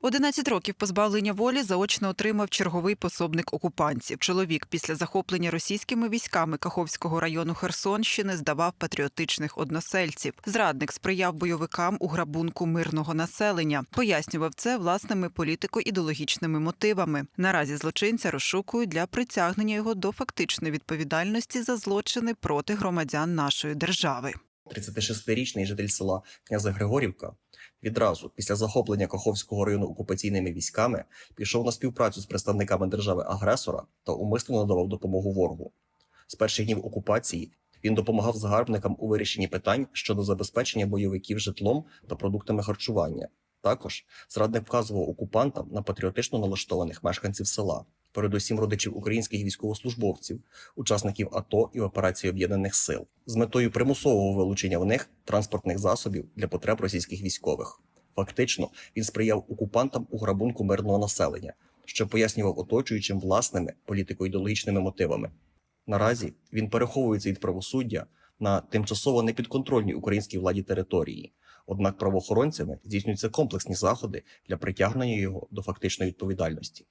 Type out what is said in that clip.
11 років позбавлення волі заочно отримав черговий пособник окупантів. Чоловік після захоплення російськими військами Каховського району Херсонщини здавав патріотичних односельців. Зрадник сприяв бойовикам у грабунку мирного населення. Пояснював це власними політико-ідеологічними мотивами. Наразі злочинця розшукують для притягнення його до фактичної відповідальності за злочини проти громадян нашої держави. 36-річний житель села князя Григорівка відразу після захоплення Каховського району окупаційними військами пішов на співпрацю з представниками держави-агресора та умисно надавав допомогу ворогу. З перших днів окупації він допомагав загарбникам у вирішенні питань щодо забезпечення бойовиків житлом та продуктами харчування. Також зрадник вказував окупантам на патріотично налаштованих мешканців села, передусім родичів українських військовослужбовців, учасників АТО і операції об'єднаних сил з метою примусового вилучення в них транспортних засобів для потреб російських військових. Фактично, він сприяв окупантам у грабунку мирного населення, що пояснював оточуючим власними політико-ідеологічними мотивами. Наразі він переховується від правосуддя на тимчасово непідконтрольній українській владі території. Однак правоохоронцями здійснюються комплексні заходи для притягнення його до фактичної відповідальності.